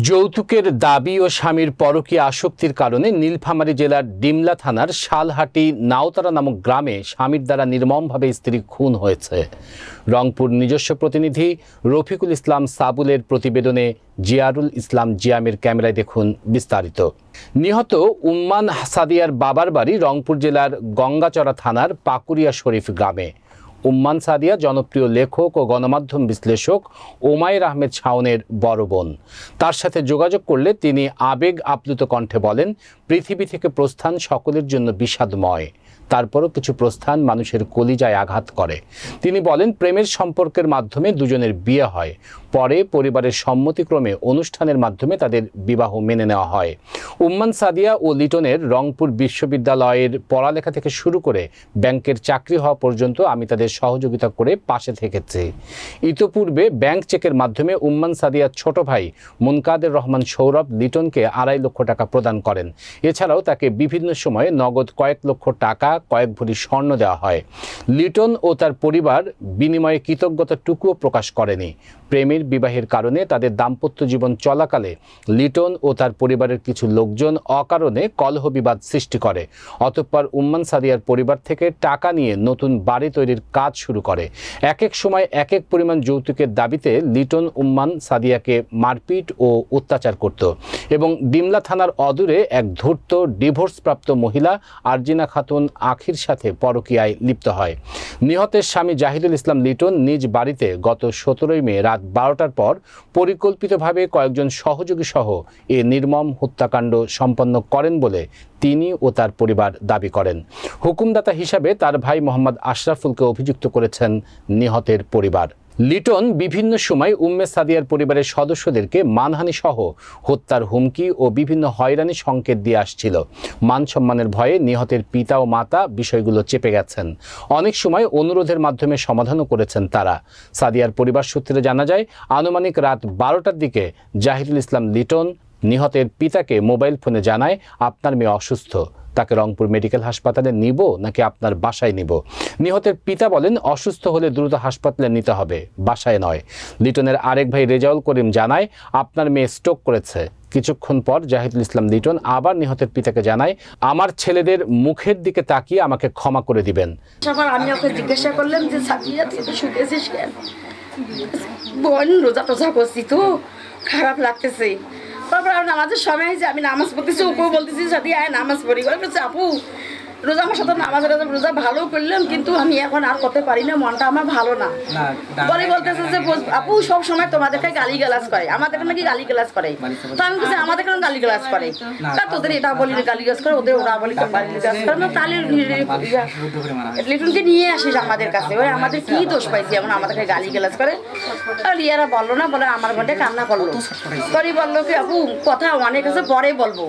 যৌতুকের দাবি ও স্বামীর পরকীয় আসক্তির কারণে নীলফামারী জেলার ডিমলা থানার শালহাটি নাওতারা নামক গ্রামে স্বামীর দ্বারা নির্মমভাবে স্ত্রী খুন হয়েছে। রংপুর নিজস্ব প্রতিনিধি রফিকুল ইসলাম সাবুলের প্রতিবেদনে জিয়ারুল ইসলাম জিয়ামের ক্যামেরায় দেখুন বিস্তারিত। নিহত উম্মান সাদিয়ার বাবার বাড়ি রংপুর জেলার গঙ্গাচড়া থানার পাকুরিয়া শরীফ গ্রামে। উম্মান সাদিয়া, জনপ্রিয় লেখক ও গণমাধ্যম বিশ্লেষক ওমায়ের আহমেদ ছাউনের বড় বোন। তার সাথে যোগাযোগ করলে তিনি আবেগ আপ্লুত কণ্ঠে বলেন, পৃথিবী থেকে প্রস্থান সকলের জন্য বিষাদময়। তারপরও কিছু প্রস্থান মানুষের কলিজায় আঘাত করে। তিনি বলেন, প্রেমের সম্পর্কের মাধ্যমে দুজনের বিয়ে হয়। পরে পরিবারের সম্মতিক্রমে অনুষ্ঠানের মাধ্যমে তাদের বিবাহ মেনে নেওয়া হয়। উম্মান সাদিয়া ও লিটনের রংপুর বিশ্ববিদ্যালয়ের পড়ালেখা থেকে শুরু করে ব্যাংকের চাকরি হওয়া পর্যন্ত আমি তাদের সহযোগিতা করে পাশে থেকেছি। ইতোপূর্বে ব্যাংক চেকের মাধ্যমে উম্মান সাদিয়ার ছোট ভাই মুনকাদের রহমান সৌরভ লিটনকে আড়াই লক্ষ টাকা প্রদান করেন। এছাড়াও তাকে বিভিন্ন সময়ে নগদ কয়েক লক্ষ টাকা কয়েক ভরি স্বর্ণ দেওয়া হয়। লিটন ও তার পরিবার বিনিময়ে কৃতজ্ঞতাটুকুও প্রকাশ করেনি। প্রেমের বিবাহের কারণে তাদের দাম্পত্য জীবন চলাকালে লিটন ও তার পরিবারের কিছু লোকজন অকারণে কলহ বিবাদ সৃষ্টি করে। অতঃপর উম্মান সাদিয়ার পরিবার থেকে টাকা নিয়ে নতুন বাড়ি তৈরির কাজ শুরু করে। এক এক সময় এক এক পরিমাণ যৌতুকের দাবিতে লিটন উম্মান সাদিয়াকে মারপিট ও অত্যাচার করত এবং ডিমলা থানার অদূরে এক ধূর্ত ডিভোর্সপ্রাপ্ত মহিলা আরজিনা খাতুন আখির সাথে পরকীয়ায় লিপ্ত হয়। নিহতের স্বামী জাহিদুল ইসলাম লিটন নিজ বাড়িতে গত সতেরোই মে রাত বারোটার পর পরিকল্পিতভাবে কয়েকজন সহযোগী সহ এ নির্মম হত্যাকাণ্ড সম্পন্ন করেন বলে তিনি ও তার পরিবার দাবি করেন। হুকুমদাতা হিসাবে তার ভাই মোহাম্মদ আশরাফুলকে অভিযুক্ত করেছেন নিহতের পরিবার। লিটন বিভিন্ন সময় উম্মে সাদিয়ার পরিবারের সদস্যদেরকে মানহানি সহ হত্যার হুমকি ও বিভিন্ন হয়রানি সংকেত দিয়ে আসছিল। মান সম্মানের ভয়ে নিহতের পিতা ও মাতা বিষয়গুলো চেপে গেছেন। অনেক সময় অনুরোধের মাধ্যমে সমাধানও করেছেন তারা। সাদিয়ার পরিবার সূত্রে জানা যায়, আনুমানিক রাত বারোটার দিকে জাহিদুল ইসলাম লিটন নিহতের পিতাকে মোবাইল ফোনে জানায়, আপনার মেয়ে অসুস্থ। তাকে রংপুর মেডিকেল হাসপাতালে নিব নাকি আপনার বাসায় নিব? নিহতের পিতা বলেন, অসুস্থ হলে দ্রুত হাসপাতালে নিতে হবে, বাসায় নয়। লিটনের আরেক ভাই রেজাউল করিম জানায়, আপনার মেয়ে স্ট্রোক করেছে। কিছুক্ষণ পর জাহিদুল ইসলাম লিটন আবার নিহতের পিতাকে জানায়, আমার ছেলেদের মুখের দিকে তাকিয়ে আমাকে ক্ষমা করে দিবেন। তারপর আমি ওকে জিজ্ঞাসা করলাম যে কেন? বোন রোজা টোজা করছি তো, খারাপ লাগতেছে। তারপর নামাজের সময় হয়েছে আমি নামাজ পড়তেছি উপু বলতেছি সাথে আয় নামাজ পড়ি। বলে আপু রোজা আমার সাথে নামাজ রোজা রোজা ভালো করলাম কিন্তু আমি এখন আর করতে পারি না মনটা আমার ভালো না। পরে বলতেছে যে আপু সব সময় তোমাদেরকে গালি গালাজ করে আমাদেরকে নাকি গালি গালাজ করে তো আমি বলছি আমাদের কেন গালি গালাজ করে তা তোদের এটা বলি গালি গালাজ করে ওদের ওরা বলি গালি গালাজ করে না তাহলে হয়। লিটনকে নিয়ে আসিস আমাদের কাছে। ওই আমাদের কি দোষ পাইছি এমন আমাদেরকে গালি গালাজ করে? আর ইয়ারা বলল না বলে আমার ঘন্টায় কান্না করল। পরে বলল কি আপু কথা অনেক আছে পরে বলব।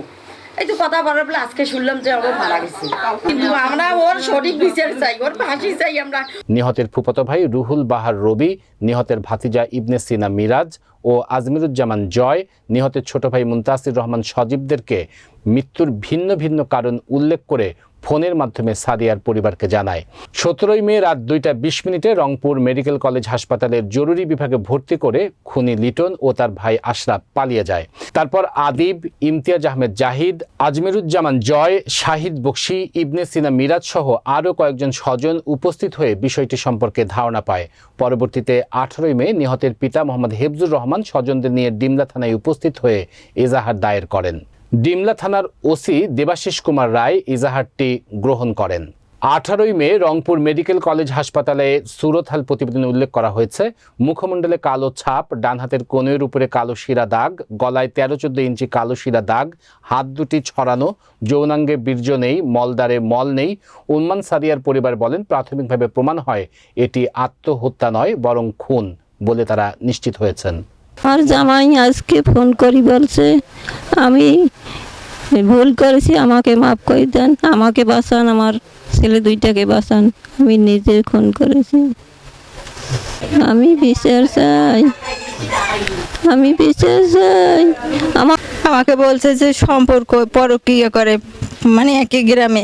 এই তো কথা বলার পরে আজকে শুনলাম যে আমার মারা গেছে। কিন্তু আমরা ওর সঠিক বিচার চাই, ওর ফাঁসি চাই আমরা। নিহতের ফুফাতো ভাই রুহুল বাহার রবি, নিহতের ভাতিজা ইবনে সিনা মিরাজ ও আজমিরুজ্জামান জয়, নিহতের ছোট ভাই মুন্তাসির রহমান সজীবদেরকে মৃত্যুর ভিন্ন ভিন্ন কারণ উল্লেখ করে ফোনের মাধ্যমে সাদিয়ার পরিবারকে জানায়। সতেরোই মে রাত দুইটা বিশ মিনিটে রংপুর মেডিকেল কলেজ হাসপাতালের জরুরি বিভাগে ভর্তি করে খুনি লিটন ও তার ভাই আশরাফ পালিয়ে যায়। তারপর আদিব, ইমতিয়াজ আহমেদ জাহিদ, আজমিরুজ্জামান জয়, শাহিদ বক্সি, ইবনে সিনা মিরাজ সহ আরও কয়েকজন স্বজন উপস্থিত হয়ে বিষয়টি সম্পর্কে ধারণা পায়। পরবর্তীতে আঠারোই মে নিহতের পিতা মোহাম্মদ হেফজুর রহমান স্বজনদের নিয়ে ডিমলা থানায় উপস্থিত হয়ে এজাহার দায়ের করেন। ডিমলা থানার ওসি দেবাশিস কুমার রায় ইজাহারটি গ্রহণ করেন। আঠারোই মে রংপুর মেডিকেল কলেজ হাসপাতালে সুরতহাল প্রতিবেদনে উল্লেখ করা হয়েছে, মুখমণ্ডলে কালো ছাপ ডান হাতের উপরে কালো শিরা দাগ, গলায় তেরো চোদ্দ ইঞ্চি কালো শিরা দাগ, হাত দুটি ছড়ানো, যৌনাঙ্গে বীর্য নেই মলদারে মল নেই। উন্মান সাদিয়ার পরিবার বলেন, প্রাথমিকভাবে প্রমাণ হয়, এটি আত্মহত্যা নয়, বরং খুন বলে তারা নিশ্চিত হয়েছেন। আর জামাই আজকে ফোন করি বলছে, আমি ভুল করেছি, আমাকে মাফ করে দেন, আমাকে বাঁচান, আমার ছেলে দুইটাকে বাঁচান, আমি নিজে খুন করেছি। আমি বিচার চাই, আমি বিচার চাই আমাকে বলছে যে সম্পর্ক পরকীয় করে মানে একই গ্রামে।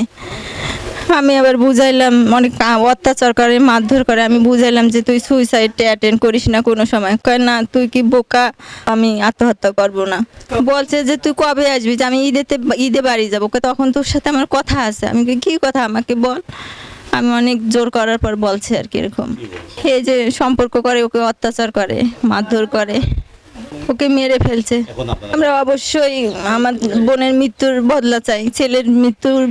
আমি আবার বুঝাইলাম অনেক অত্যাচার করে মারধর করে। আমি বুঝাইলাম যে তুই সুইসাইড অ্যাটেন্ড করিস না কোনো সময়। কয় না তুই কি বোকা? আমি আত্মহত্যা করব না। বলছে যে তুই কবে আসবি? যে আমি ঈদেতে ঈদে বাড়ি যাব। তখন তোর সাথে আমার কথা আছে। আমি কি কথা? আমাকে বল। আমি অনেক জোর করার পর বলছে আর কি এরকম। এই যে সম্পর্ক করে ওকে অত্যাচার করে মারধর করে। ওকে মেরে ফেলছে। আমরা অবশ্যই আমার বোনের মৃত্যুর বদলা চাই ছেলের মৃত্যুর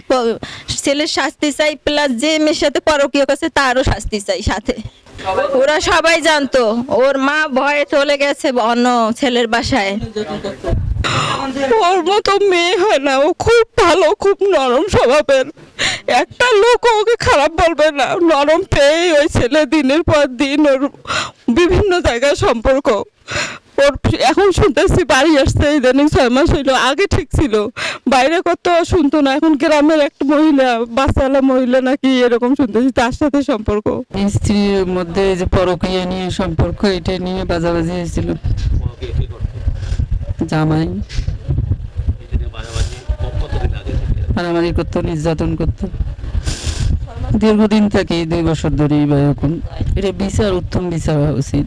ছেলের শাস্তি চাই প্লাস যে মেয়ের সাথে পরকীয় করছে তারও শাস্তি চাই সাথে। ওরা সবাই জানতো ওর মা ভয়ে চলে গেছে অন্য ছেলের বাসায়। ওর মতো মেয়ে হয় না ও খুব ভালো খুব নরম স্বভাবের। একটা লোক ওকে খারাপ বলবে না নরম পেয়ে ওই ছেলে দিনের পর দিন ওর বিভিন্ন জায়গায় সম্পর্ক। ওর এখন শুনতেছি বাড়ি আসছে, ইদানিং ছয় মাস হইল, আগে ঠিক ছিল। বাইরে কত শুনতো না, এখন গ্রামের একটা মহিলা বাচ্চালা মহিলা নাকি এরকম শুনতেছি, তার সাথে সম্পর্ক। স্ত্রীর মধ্যে যে পরকীয়া নিয়ে সম্পর্ক, এটা নিয়ে বাজাবাজি হয়েছিল। জামাই। মারামারি করতো, নির্যাতন করতো। দীর্ঘদিন থেকে, দুই বছর বা এরকম এটা বিচার, উত্তম বিচার হওয়া উচিত।